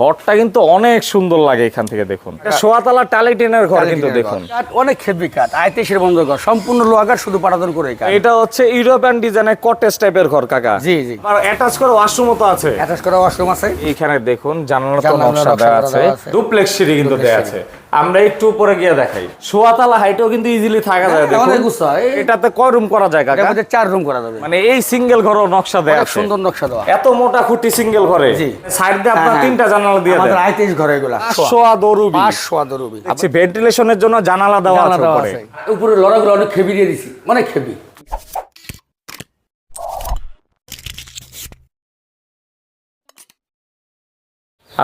ঘরটা কিন্তু অনেক সুন্দর লাগে এখান থেকে দেখুন। সোয়াতলা টালিটেনের ঘর কিন্তু দেখুন। অনেক হেভি কাঠ আয়তেশের বন্ধ ঘর সম্পূর্ণ লোহাগার শুধু পাঠাতন করে এটা হচ্ছে ইউরোপিয়ান ডিজাইনের কটেজ টাইপের ঘর কাকা। জি জি। আর অ্যাটাচ করে ওয়াশরুম তো আছে। অ্যাটাচ করা ওয়াশরুম আছে। এখানে দেখুন জানালা তো নকশা নকশা দেওয়া আছে। দেওয়া আছে। ডুপ্লেক্স সিঁড়ি কিন্তু দেওয়া আছে। আমরা একটু উপরে গিয়ে দেখাই। সোয়াতলা হাইটেও কিন্তু ইজিলি থাকা যায় হ্যাঁ, অনেক উঁচু। হয়। এটাতে কয় রুম করা যায় কাকা? মধ্যে চার রুম করা যাবে। মানে এই সিঙ্গেল ঘরও নকশা অনেক আছে। সুন্দর নকশা দেওয়া। এত মোটা খুঁটি সিঙ্গেল ঘরে। সাইড দিয়ে আপনার হ্যাঁ, তিনটা জানালা দিয়ে আমাদের দেন। আয়তেশ ঘর এগুলা। সোয়া দরুবি পাঁচশো আদরবি আচ্ছা ভেন্টিলেশনের জন্য জানালা দেওয়া আছে দেওয়া উপরে। উপরে লড়াগুলো অনেক খেবি দিয়ে দিছি অনেক খেবি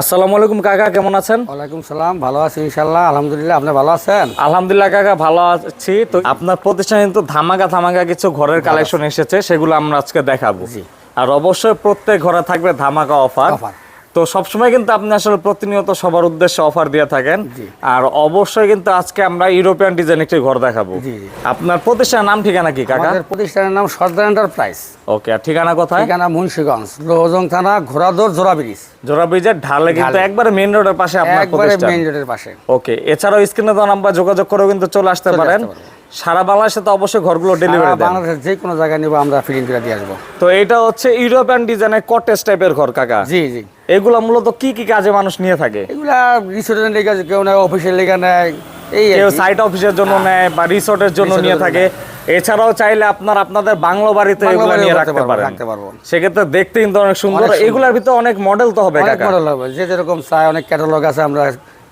আসসালামু আলাইকুম কাকা কেমন আছেন? ওয়ালাইকুম সালাম ভালো আছি ইনশাল্লাহ আলহামদুলিল্লাহ আপনি ভালো আছেন? আলহামদুলিল্লাহ কাকা ভালো আছি। তো আপনার প্রতিষ্ঠানে কিন্তু ধামাকা ধামাকা কিছু ঘরের কালেকশন এসেছে সেগুলো আমরা আজকে দেখাবো। আর অবশ্যই প্রত্যেক ঘরে থাকবে ধামাকা অফার। তো সবসময় কিন্তু আপনি আসলে প্রতিনিয়ত সবার উদ্দেশ্যে অফার দিয়ে থাকেন। আর অবশ্যই কিন্তু আজকে আমরা ইউরোপিয়ান ডিজাইন একটি ঘর দেখাবো। আপনার প্রতিষ্ঠানের নাম ঠিকানা কি কাকা? প্রতিষ্ঠানের নাম সর্দার এন্টারপ্রাইজ ওকে আর ঠিকানা কোথায়? ঠিকানা মুন্সিগঞ্জ লোহজং থানা ঘোড়াদোর জোড়া ব্রিজ। জোড়া ব্রিজের ঢালে কিন্তু। একবারে মেইন রোডের পাশে আপনার একবারে প্রতিষ্ঠান। মেইন রোডের পাশে। ওকে এছাড়াও স্ক্রিনে দেওয়া নাম্বার যোগাযোগ করেও কিন্তু চলে আসতে পারেন। সারা বাংলাদেশে তো অবশ্যই ঘরগুলো ডেলিভারি দেন। বাংলাদেশের যে কোনো জায়গায় নিব আমরা ফিটিং করে দিয়ে আসব। তো এটা হচ্ছে ইউরোপিয়ান ডিজাইনের কটেজ টাইপের ঘর কাকা। জি জি। এগুলা মূলত কি কি কাজে মানুষ নিয়ে থাকে? এগুলা রিসোর্টের লেগে কেউ নেয় অফিসের লেগে নেয় এই কেউ সাইট অফিসের জন্য নেয় বা রিসোর্টের জন্য নিয়ে থাকে। এছাড়াও চাইলে আপনার আপনাদের বাংলো বাড়িতে এগুলো নিয়ে রাখতে রাখতে পারব, পারেন। রাখতে পারব। সেক্ষেত্রে দেখতে কিন্তু অনেক সুন্দর। এগুলার ভিতরে অনেক মডেল তো হবে অনেক কাকা। মডেল হবে। যে যেরকম চাই অনেক ক্যাটালগ আছে আমরা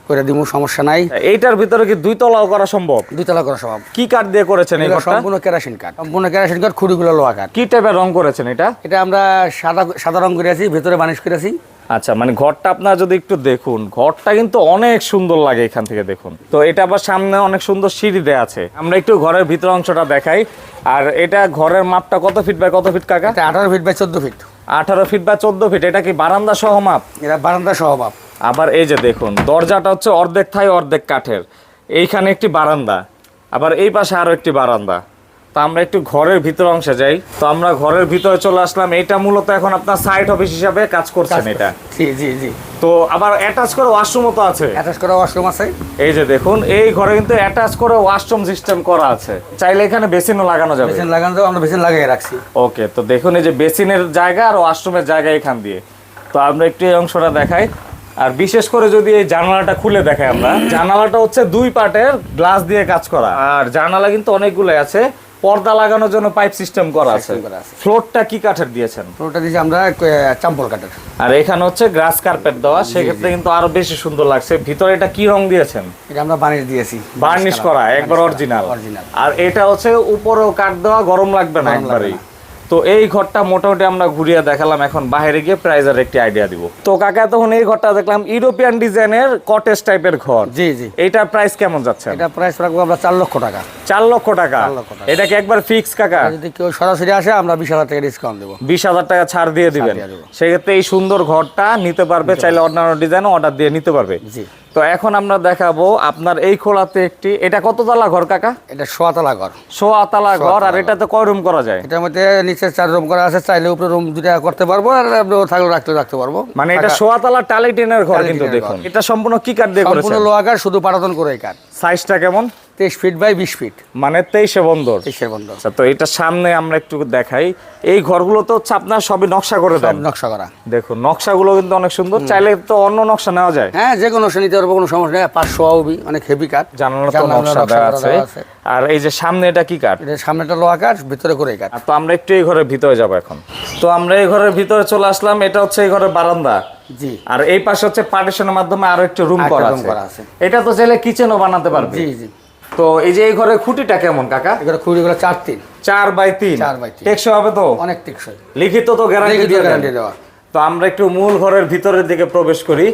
করে দিব সমস্যা নাই। এইটার ভিতরে কি দুই তলাও করা সম্ভব? দুই তলা করা সম্ভব। কি কাঠ দিয়ে করেছেন এই ঘরটা সম্পূর্ণ কেরাসিন কাঠ। সম্পূর্ণ কেরাসিন কাঠ খুঁড়িগুলো লোহা কাঠ। কি টাইপের রং করেছেন এটা? এটা আমরা সাদা সাদা রং করে আছি ভেতরে বানিশ করে আছি আচ্ছা মানে ঘরটা আপনারা যদি একটু দেখুন ঘরটা কিন্তু অনেক সুন্দর লাগে এখান থেকে দেখুন। তো এটা আবার সামনে অনেক সুন্দর সিঁড়ি দেয়া আছে। আমরা একটু ঘরের ভিতর অংশটা দেখাই। আর এটা ঘরের মাপটা কত ফিট বাই কত ফিট কাকা? আঠারো ফিট বাই চোদ্দ ফিট। আঠারো ফিট বা চোদ্দ ফিট এটা কি বারান্দা সহ মাপ? এটা বারান্দা সহবাব আবার এই যে দেখুন দরজাটা হচ্ছে অর্ধেক থাই অর্ধেক কাঠের। এইখানে একটি বারান্দা আবার এই পাশে আরও একটি বারান্দা। তো আমরা একটু ঘরের ভিতর অংশে যাই। তো আমরা ঘরের ভিতরে চলে আসলাম। এটা মূলত এখন আপনার সাইট অফিস হিসাবে কাজ করছেন এটা। জি জি জি। তো আবার অ্যাটাচ করে ওয়াশরুমও তো আছে। অ্যাটাচ করা ওয়াশরুম আছে। এই যে দেখুন এই ঘরে কিন্তু অ্যাটাচ করে ওয়াশরুম সিস্টেম করা আছে। চাইলে এখানে বেসিনও লাগানো যাবে। বেসিন লাগানো যাবে, আমরা বেসিন লাগিয়ে রাখছি। ওকে তো দেখুন এই যে বেসিনের জায়গা আর ওয়াশরুমের জায়গা এখান দিয়ে। তো আমরা একটু এই অংশটা দেখাই। আর বিশেষ করে যদি এই জানালাটা খুলে দেখাই আমরা। জানালাটা হচ্ছে দুই পার্টের গ্লাস দিয়ে কাজ করা। আর জানালা কিন্তু অনেকগুলো আছে। পর্দা লাগানোর জন্য পাইপ সিস্টেম করা আছে। ফ্লোরটা কি কাঠের দিয়েছেন? ফ্লোরটা দিয়েছি আমরা চাম্পল কাঠের। আর এখানে হচ্ছে গ্রাস কার্পেট দেওয়া সেক্ষেত্রে কিন্তু আরও বেশি সুন্দর লাগছে। ভিতরে এটা কি রং দিয়েছেন? এটা আমরা বার্নিশ দিয়েছি। বার্নিশ করা একবার অরিজিনাল। অরিজিনাল। আর এটা হচ্ছে উপরেও কাঠ দেওয়া গরম লাগবে না একবারেই। তো এই ঘরটা মোটামুটি আমরা ঘুরিয়ে দেখালাম। এখন বাইরে গিয়ে প্রাইজের একটি আইডিয়া দিব। তো কাকা তখন এই ঘরটা দেখলাম ইউরোপিয়ান ডিজাইনের কটেজ টাইপের ঘর। জি জি। এইটার প্রাইস কেমন যাচ্ছে? এটা প্রাইস রাখব আমরা চার লক্ষ টাকা। চার লক্ষ টাকা। এটা কি একবার ফিক্স কাকা? যদি কেউ সরাসরি আসে আমরা বিশ হাজার টাকা ডিসকাউন্ট দেবো। বিশ হাজার টাকা ছাড় দিয়ে দিবেন। সেক্ষেত্রে এই সুন্দর ঘরটা নিতে পারবে চাইলে অন্যান্য ডিজাইন অর্ডার দিয়ে নিতে পারবে। জি। তো এখন আমরা দেখাবো আপনার এই খোলাতে একটি এটা কত তালা ঘর কাকা? এটা সোয়াতলা ঘর। সোয়াতলা ঘর আর এটাতে কয় রুম করা যায়? এটার মধ্যে নিচে চার রুম করা আছে চাইলে উপরে রুম দুটা করতে পারব আর থাকলে রাখতে রাখতে পারব। মানে এটা সোয়াতলা সোয়াতলা টালিটিনের ঘর কিন্তু টিনের দেখুন। এটা সম্পূর্ণ কি কাঠ দিয়ে সম্পূর্ণ লোহা কাঠ শুধু পাটাতন করে কাঠ। সাইজটা কেমন? তেইশ ফিট বাই বিশ ফিট। মানে তেইশে বন্দর। তেইশের বন্ধ আচ্ছা তো এটা সামনে আমরা একটু দেখাই। এই ঘরগুলো তো হচ্ছে আপনার সবই নকশা করে দেন। নকশা করা। দেখুন নকশাগুলো কিন্তু অনেক সুন্দর। চাইলে তো অন্য নকশা নেওয়া যায়। হ্যাঁ যে কোনো শ্রেণীতে পারব কোনো সমস্যা নেই। পাঁচশো আউবি অনেক হেভি কাঠ জানালা তো নকশা নকশা দেওয়া আছে। আর এই যে সামনে এটা কি কাঠ এটা সামনেটা লোহা কাঠ ভিতরে করে কাঠ তো আমরা একটু এই ঘরের ভিতরে যাব এখন। তো আমরা এই ঘরের ভিতরে চলে আসলাম। এটা হচ্ছে এই ঘরের বারান্দা। জি। আর এই পাশে হচ্ছে পার্টিশনের মাধ্যমে আরও একটু রুম করা আছে। এটা তো চাইলে কিচেনও বানাতে পারবে। জি জি। তো এই যে এই ঘরের খুঁটিটা কেমন কাকা? এগুলো খুঁড়িগুলো চার তিন। চার বাই তিন? চার বাই তিন। টেকসই হবে তো? অনেক টেকসই। লিখিত তো গ্যারান্টি দিয়ে গ্যারান্টি দেওয়া। তো আমরা একটু মূল ঘরের ভিতরের দিকে প্রবেশ করি।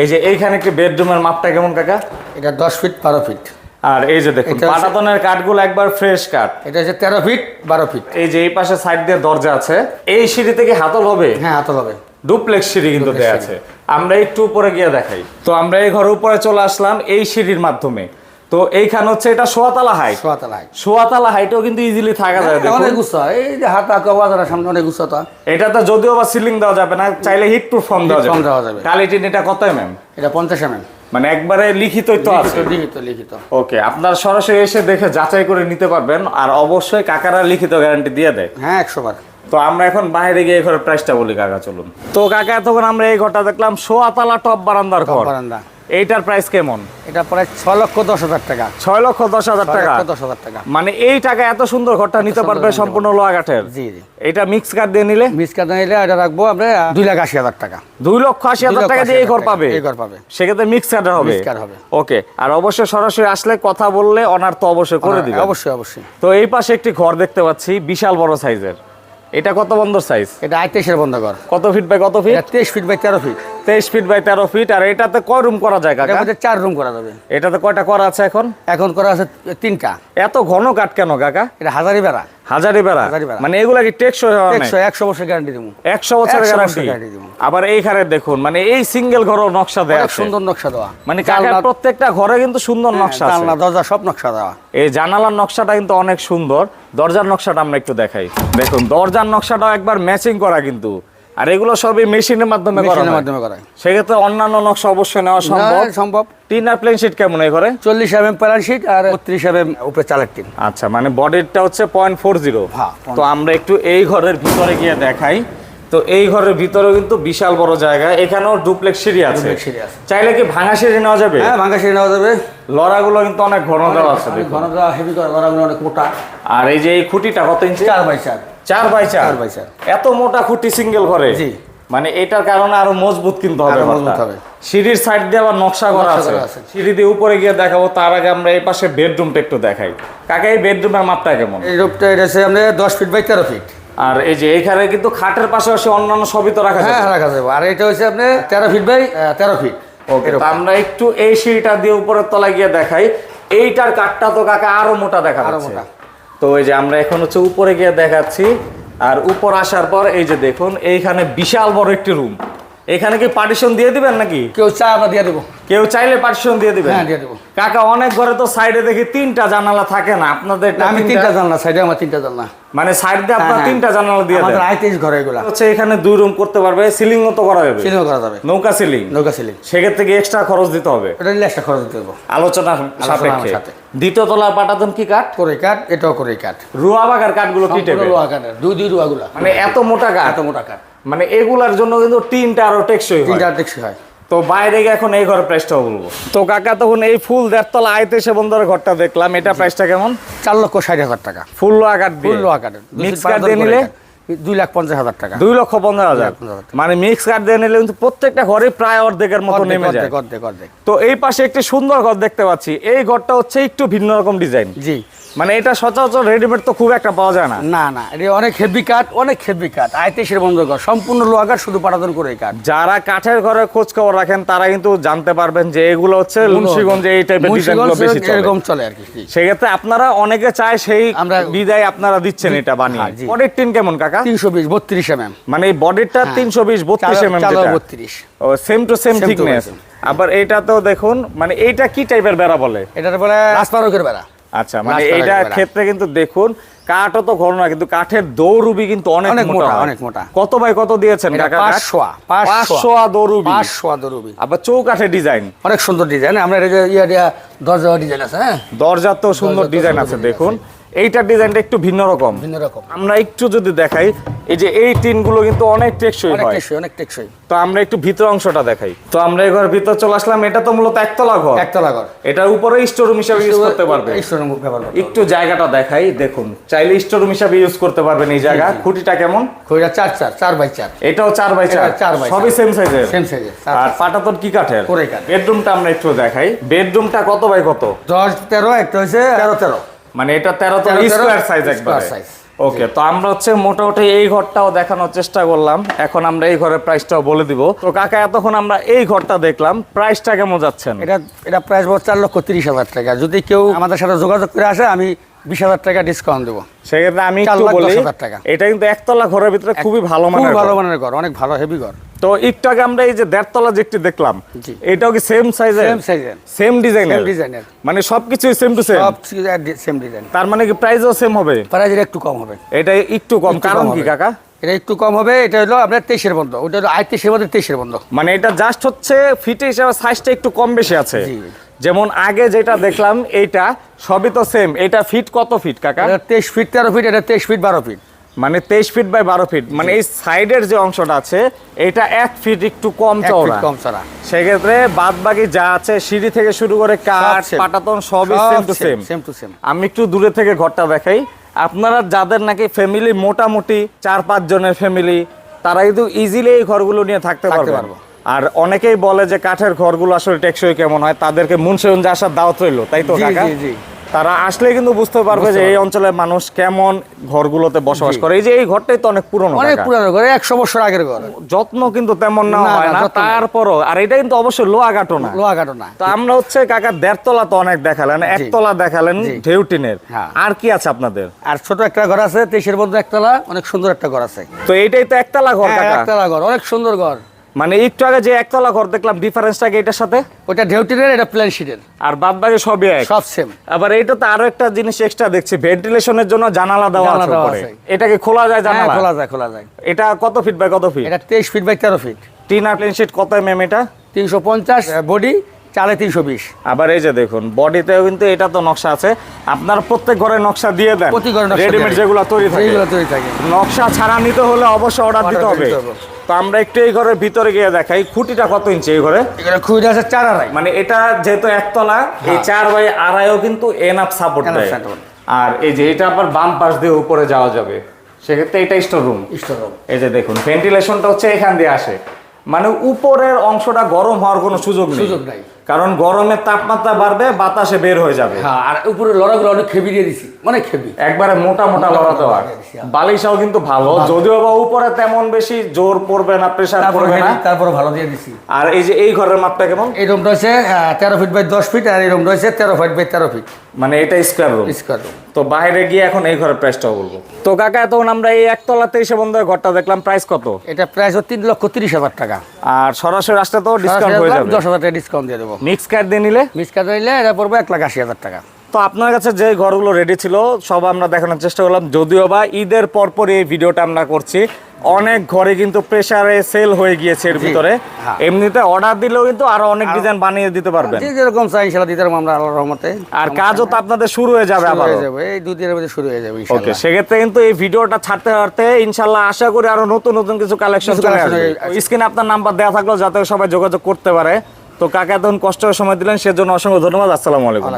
এই যে এইখানে একটি বেডরুমের মাপটা কেমন কাকা? এটা দশ ফিট বারো ফিট আর এই যে দেখুন পাটাতনের কাঠগুলো একবার ফ্রেশ কাঠ। এটা হচ্ছে তেরো ফিট বারো ফিট এই যে এই পাশে সাইড দিয়ে দরজা আছে। এই সিঁড়ি থেকে হাতল হবে? হ্যাঁ হাতল হবে। ডুপ্লেক্স সিঁড়ি কিন্তু দেয়া আছে। আমরা একটু উপরে গিয়ে দেখাই। তো আমরা এই ঘরের উপরে চলে আসলাম এই সিঁড়ির মাধ্যমে। তো এইখানে হচ্ছে এটা সোয়াতলা হাইট সোয়াতলা হাইট সোয়াতলা হাইটেও কিন্তু ইজিলি থাকা যায় দেখুন অনেক গুচ্ছ এই যে হাত আঁকা সামনে অনেক গুচ্ছ তো। এটাতে যদিও বা সিলিং দেওয়া যাবে না চাইলে হিট প্রুফ ফর্ম দেওয়া যাবে। দেওয়া যাবে। কালিটিন এটা কত এমএম এটা পঞ্চাশ এম এম মানে একবারে লিখিতই তো আছে। লিখিত লিখিত। লিখিত ওকে আপনার সরাসরি এসে দেখে যাচাই করে নিতে পারবেন আর অবশ্যই কাকারা লিখিত গ্যারান্টি দিয়ে দেয়। হ্যাঁ একশো বার। তো আমরা এখন বাইরে গিয়ে ঘরের প্রাইসটা বলি কাকা চলুন। তো কাকা তখন আমরা এই ঘরটা দেখলাম সোয়াতলা টপ বারান্দার ঘর। বারান্দা। এইটার প্রাইস কেমন? এটা প্রায় ছ লক্ষ দশ হাজার টাকা। ছয় লক্ষ দশ হাজার টাকা? দশ হাজার টাকা। মানে এই টাকা এত সুন্দর ঘরটা নিতে পারবে সম্পূর্ণ লোহা কাঠের? জি জি। এটা মিক্স কাঠ দিয়ে নিলে? মিক্স কাটা নিলে এটা রাখব আমরা দুই লাখ আশি হাজার টাকা। দুই লক্ষ আশি হাজার টাকা দিয়ে এই ঘর পাবে? এই ঘর পাবে। সেক্ষেত্রে মিক্স কাঠের হবে? কাঠ হবে। ওকে আর অবশ্যই সরাসরি আসলে কথা বললে অনার তো অবশ্যই করে দিবে অবশ্যই অবশ্যই। তো এই পাশে একটি ঘর দেখতে পাচ্ছি বিশাল বড় সাইজের এটা কত বন্ধর সাইজ এটা আটত্রিশের বন্ধ কর কত ফিট বাই কত ফিট তেইশ ফিট বাই তেরো ফিট তেইশ ফিট বাই তেরো ফিট আর এটাতে কয় রুম করা যায় কাকা? চার রুম করা যাবে। এটাতে কয়টা করা আছে এখন? এখন করা আছে তিনটা। এত ঘন কাঠ কেন কাকা? এটা হাজারি বেড়া। হাজারি বেড়া? মানে এগুলা কি টেকসই একশো একশো বছর গ্যারান্টি দেবো। একশো 100 গ্যারান্টি। আবার এইখানে দেখুন মানে এই সিঙ্গেল ঘর নকশা দেয়া সুন্দর নকশা দেওয়া। মানে কাকার প্রত্যেকটা ঘরে কিন্তু সুন্দর নকশা আছে। দরজা সব নকশা দেওয়া। এই জানালার নকশাটা কিন্তু অনেক সুন্দর। দরজার নকশাটা আমরা একটু দেখাই। দেখুন দরজার নকশাটাও একবার ম্যাচিং করা কিন্তু। আর এগুলো সবই মেশিনের মাধ্যমে মেশিনের মাধ্যমে করা সেক্ষেত্রে অন্যান্য নকশা অবশ্যই নেওয়া সম্ভব। সম্ভব। টিন আর প্লেন শিট কেমন এই ঘরে? চল্লিশ এম এম প্যারান শিট আর বত্রিশ এম এম উপরে চালের টিন। আচ্ছা মানে বডিটা হচ্ছে পয়েন্ট ফোর জিরো তো আমরা একটু এই ঘরের ভিতরে গিয়ে দেখাই। তো এই ঘরের ভিতরেও কিন্তু বিশাল বড় জায়গা। এখানেও ডুপ্লেক্স সিঁড়ি আছে। চাইলে কি ভাঙা সিঁড়ি নেওয়া যাবে? হ্যাঁ ভাঙ্গা সিঁড়ি নেওয়া যাবে। লড়াগুলো কিন্তু অনেক ঘন দেওয়া আছে ঘন দেওয়া হেভি করা ঘরগুলো অনেক মোটা। আর এই যে এই খুঁটিটা কত ইঞ্চি? চার বাই চার। চার বাই চার? চার বাই চার। এত মোটা খুঁটি সিঙ্গেল ঘরে? জি। মানে এটার কারণে আরও মজবুত কিন্তু হবে। সিঁড়ির সাইড দিয়ে আবার নকশা করা আছে। সিঁড়ি দিয়ে উপরে গিয়ে দেখাবো তার আগে আমরা এই পাশে বেডরুমটা একটু দেখাই। কাকা এই বেডরুমের মাপটা কেমন? এই রূপটা এটা আপনার দশ ফিট বাই তেরো ফিট। আর এই যে এখানে কিন্তু খাটের পাশাপাশি অন্যান্য সবই তো রাখা হ্যাঁ যাবে। রাখা যাবে। আর এটা হচ্ছে আপনার তেরো ফিট বাই তেরো ফিট। ওকে আমরা একটু এই সিঁড়িটা দিয়ে উপরের তলায় গিয়ে দেখাই। এইটার কাঠটা তো কাকা আরও মোটা দেখা আরও মোটা। তো ওই যে আমরা এখন হচ্ছে উপরে গিয়ে দেখাচ্ছি, আর উপর আসার পর এই যে দেখুন, এইখানে বিশাল বড় একটি রুম এখানে কি পার্টিশন দিয়ে দিবেন নাকি? কেউ চা আমরা দিয়ে দেবো। কেউ চাইলে পার্টিশন দিয়ে দিবেন? হ্যাঁ দিয়ে দেবো। কাকা অনেক ঘরে তো সাইডে দেখি তিনটা জানালা থাকে না। আপনাদের আমি তিনটা জানলা সাইডে আমার তিনটা জানলা। মানে সাইড দিয়ে আপনার হ্যাঁ, হ্যাঁ। তিনটা জানালা দিয়ে আমাদের দেন। আইতেইশ ঘরে এগুলা। হচ্ছে এখানে দুই রুম করতে পারবে সিলিং তো করা যাবে। সিলিং করা যাবে। নৌকা সিলিং নৌকা সিলিং সেক্ষেত্রে কি এক্সট্রা খরচ দিতে হবে? এটা একটা খরচ দিতে দেবো আলোচনা সাপেক্ষে। দ্বিতীয় তলা পাটাতন কি কাঠ? করে কাঠ এটাও করে কাঠ। রুয়া বাগার কাঠগুলো কি টেপে রুয়া কাঠের দুই দুই রুয়াগুলা। মানে এত মোটা কাঠ। এত মোটা কাঠ। মানে এগুলার জন্য কিন্তু টিনটা আরও টেকসই হয়। তিনটা টেক্সি হয়। তো বাইরে গিয়ে এখন এই ঘরের প্রাইসটাও বলব। তো কাকা তখন এই ফুল দেড়তলা আইতে সে বন্ধুর ঘরটা দেখলাম এটা প্রাইসটা কেমন? চার লক্ষ ষাট হাজার টাকা। ফুল দিয়ে। ফুল কাঠের মিক্স কাঠ দিয়ে নিলে? দুই লাখ পঞ্চাশ হাজার টাকা। দুই লক্ষ পনেরো হাজার। মানে মিক্স কাঠ দিয়ে নিলে কিন্তু প্রত্যেকটা ঘরে প্রায় অর্ধেকের মতো নেমে যায়। অর্ধেক, অর্ধেক, অর্ধেক। তো এই পাশে একটি সুন্দর ঘর দেখতে পাচ্ছি। এই ঘরটা হচ্ছে একটু ভিন্ন রকম ডিজাইন। জি। মানে এটা সচরাচর রেডিমেড তো খুব একটা পাওয়া যায় না। না না এটা অনেক হেভি কাঠ অনেক হেভি কাঠ আইতেশের বন্ধ কর সম্পূর্ণ লোহা কাঠ শুধু পাঠাতন করে কাঠ যারা কাঠের ঘরে খোঁজ খবর রাখেন তারা কিন্তু জানতে পারবেন যে এগুলো হচ্ছে মুন্সিগঞ্জে এই টাইপের ডিজাইনগুলো বেশি চলে। এরকম চলে আর কি। সেক্ষেত্রে আপনারা অনেকে চায় সেই আমরা- বিদায় আপনারা দিচ্ছেন এটা বানিয়ে। হ্যাঁ, বডির টিন কেমন কাকা? তিনশো বিশ বত্রিশ এম এম মানে এই বডিটা তিনশো বিশ বত্রিশ এম এম বত্রিশ। ও সেম টু সেম থিকনেস আবার এটা তো দেখুন মানে এইটা কি টাইপের বেড়া বলে? এটা বলে রাজপারকের বেড়া। আচ্ছা মানে এটা ক্ষেত্রে কিন্তু দেখুন কাঠও তো ঘন না কিন্তু কাঠের দৌরুবি কিন্তু অনেক মোটা। অনেক মোটা। কত বাই কত দিয়েছেন এটা কাকা কাঠ? পাঁচশো পাঁচশো দৌড়ুবি পাঁচশো দরুবি। আবার চৌকাঠের ডিজাইন। অনেক সুন্দর ডিজাইন আমরা দরজা ডিজাইন আছে হ্যাঁ? দরজার তো সুন্দর ডিজাইন আছে দেখুন। এইটার ডিজাইনটা একটু ভিন্ন রকম। ভিন্ন রকম। আমরা একটু যদি দেখাই এই যে এই টিনগুলো কিন্তু অনেক টেকসই অনেক হয়। টেকসই অনেক টেকসই। তো আমরা একটু ভিতর অংশটা দেখাই। তো আমরা এই ভিতর চলে আসলাম এটা তো মূলত একতলা ঘর। একতলা ঘর। এটার উপরে স্টোরুম হিসাবে ইউজ করতে পারবে। করতে একটু জায়গাটা দেখাই দেখুন। চাইলে স্টোরুম হিসাবে ইউজ করতে পারবেন এই জায়গা। খুঁটিটা কেমন? খইরা চার চার চার বাই চার। এটাও চার বাই চার। এটা চার by সবই। সেম সাইজের সেম সাইজের আর পাটা পাটাতন কি কাঠের? কোরে কাঠ। বেডরুমটা আমরা একটু দেখাই। বেডরুমটা কত বাই কত? দশ তেরো একটা হয়েছে তেরো তেরো। মানে এটা তেরো তেরো, স্কোয়ার সাইজ একবার। ওকে তো আমরা হচ্ছে মোটামুটি এই ঘরটাও দেখানোর চেষ্টা করলাম। এখন আমরা এই ঘরের প্রাইসটাও বলে দিব। তো কাকা এতক্ষণ আমরা এই ঘরটা দেখলাম। প্রাইসটা কেমন যাচ্ছেন? এটা এটা প্রাইস বল চার লক্ষ তিরিশ হাজার টাকা। যদি কেউ আমাদের সাথে যোগাযোগ করে আসে আমি বিশ হাজার টাকা ডিসকাউন্ট দেবো। সেক্ষেত্রে আমি একটু বলি টাকা। এটা কিন্তু একতলা ঘরের ভিতরে খুবই ভালো মানের ভালো মানের ঘর অনেক ভালো হেভি ঘর। তো একটু আগে আমরা এই যে দেড়তলা যেটি দেখলাম এটাও কি সেম সাইজের সেম সাইজের সেম ডিজাইনের সেম ডিজাইনের মানে সবকিছু সেম টু সেম সব সেম ডিজাইন তার মানে কি প্রাইসও সেম হবে? প্রাইজের একটু কম হবে। এটা একটু কম কারণ কি কাকা? এটা একটু কম হবে এটা হলো আপনার তেইশের বন্ধ। ওটা হলো আই তেইশের মধ্যে তেইশের বন্ধ। মানে এটা জাস্ট হচ্ছে ফিট হিসাবে সাইজটা একটু কম বেশি আছে। যেমন আগে যেটা দেখলাম এইটা সবই তো সেম এটা ফিট কত ফিট কাকা? তেইশ ফিট তেরো ফিট এটা তেইশ ফিট বারো ফিট মানে তেইশ ফিট বাই বারো ফিট মানে এই সাইডের যে অংশটা আছে এটা এক ফিট একটু কম চওড়া। কম চড়া সেক্ষেত্রে বাদ বাকি যা আছে সিঁড়ি থেকে শুরু করে কাঠ। পাটাতন সবই same to same same to same আমি একটু দূরে থেকে ঘরটা দেখাই। আপনারা যাদের নাকি ফ্যামিলি মোটামুটি চার পাঁচ জনের ফ্যামিলি তারা কিন্তু ইজিলি এই ঘরগুলো নিয়ে থাকতে পারব। আর অনেকেই বলে যে কাঠের ঘরগুলো আসলে টেকসই কেমন হয় তাদেরকে মুন্সিগঞ্জে আসার দাওয়াত রইল তাই তো কাকা? তারা আসলে কিন্তু বুঝতে পারবে যে এই অঞ্চলের মানুষ কেমন ঘরগুলোতে বসবাস করে। এই যে এই ঘরটাই তো অনেক পুরনো অনেক। পুরানো ঘর একশো বছর আগের ঘর। যত্ন কিন্তু তেমন না হয় না। তারপরও আর এটা কিন্তু অবশ্যই লোহা কাটো না লোহা কাটো না তো আমরা হচ্ছে কাকা দেড়তলা তো অনেক দেখালেন একতলা দেখালেন। ঢেউটিনের হ্যাঁ। আর কি আছে আপনাদের? আর ছোট একটা ঘর আছে তেইশের মধ্যে একতলা অনেক সুন্দর একটা ঘর আছে। তো এইটাই তো একতলা ঘর হ্যাঁ, একতলা ঘর অনেক সুন্দর ঘর। মানে একটু আগে যে একতলা ঘর দেখলাম ডিফারেন্সটা কি এটার সাথে? ওটা ঢেউটিনের এটা প্ল্যান শিটের আর বাদ বাকি সবই এক। সব সেম আবার এটা তো আরও একটা জিনিস এক্সট্রা দেখছি ভেন্টিলেশনের জন্য জানালা দেওয়া আছে উপরে। এটাকে খোলা যায় হ্যাঁ জানালা খোলা যায় খোলা যায়। এটা কত ফিট বাই কত ফিট এটা তেইশ ফিট বাই তেরো ফিট টিনা প্লেন শিট কত এমএম এটা? তিনশো পঞ্চাশ। বডি চালে তিনশো বিশ। আবার এই যে দেখুন বডিতেও কিন্তু এটা তো নকশা আছে। আপনার প্রত্যেক ঘরে নকশা দিয়ে দেন। প্রতি ঘরে রেডিমেড যেগুলো তৈরি থাকে। এইগুলো তৈরি থাকে। নকশা ছাড়া নিতে হলে অবশ্যই অর্ডার দিতে হবে। তো আমরা একটু এই ঘরের ভিতরে গিয়ে দেখাই খুঁটিটা কত ইঞ্চি এই ঘরে? এগুলো আছে চার আড়াই। মানে এটা যেহেতু একতলা এই চার বাই আড়াইও কিন্তু এনাফ সাপোর্ট দেয়। আর এই যে এটা আবার বাম পাশ দিয়ে উপরে যাওয়া যাবে। সেক্ষেত্রে এটা স্টোর রুম স্টোর এই যে দেখুন ভেন্টিলেশনটা হচ্ছে এখান দিয়ে আসে। মানে উপরের অংশটা গরম হওয়ার কোনো সুযোগ নেই। সুযোগ নাই। কারণ গরমের তাপমাত্রা বাড়বে বাতাসে বের হয়ে যাবে। হ্যাঁ আর উপরে লড়াগুলো অনেক খেবি দিয়ে দিছি। অনেক খেবি একবারে মোটা মোটা লড়া দেওয়া বালিশাও কিন্তু ভালো যদিও বা উপরে তেমন বেশি জোর পড়বে না প্রেসার পড়বে না। তারপরে ভালো দিয়ে দিছি। আর এই যে এই ঘরের মাপটা কেমন? এই রুমটা হচ্ছে তেরো ফিট বাই দশ ফিট আর এই রুমটা হচ্ছে তেরো ফিট বাই তেরো ফিট মানে এটা স্কোয়ার রুম স্কোয়ার রুম তো বাইরে গিয়ে এখন এই ঘরের প্রাইসটাও বলব। তো কাকা তখন আমরা এই একতলাতে এসে বন্ধ ঘরটা দেখলাম প্রাইস কত? এটা প্রাইস হচ্ছে তিন লক্ষ তিরিশ হাজার টাকা। আর সরাসরি আসতে তো ডিসকাউন্ট হয়ে যাবে। দশ হাজার টাকা ডিসকাউন্ট দিয়ে দেবো। মিক্স কার্ড দিয়ে নিলে? নিলে এটা পড়বে এক লাখ আশি হাজার টাকা। তো আপনার কাছে যে ঘরগুলো রেডি ছিল সব আমরা দেখানোর চেষ্টা করলাম। যদিও বা ঈদের পরপর এই ভিডিওটা আমরা করছি অনেক ঘরে কিন্তু প্রেসারে সেল হয়ে গিয়েছে এর ভিতরে। হ্যাঁ। এমনিতে অর্ডার দিলেও কিন্তু আরও অনেক ডিজাইন বানিয়ে দিতে পারবেন। যেরকম চাই দিতে পারব আমরা রহমতে। আর কাজও তো আপনাদের শুরু হয়ে যাবে আবার হয়ে যাবে এই দুদিনের মধ্যে শুরু হয়ে যাবে ওকে সেক্ষেত্রে কিন্তু এই ভিডিওটা ছাড়তে ছাড়তে ইনশাল্লাহ আশা করি আরও নতুন নতুন কিছু কালেকশন চলে আসবে। স্ক্রিনে আপনার নাম্বার দেওয়া থাকল যাতে সবাই যোগাযোগ করতে পারে। তো কাকা এতক্ষণ কষ্ট সময় দিলেন সেজন্য অসংখ্য ধন্যবাদ। আসসালামু আলাইকুম।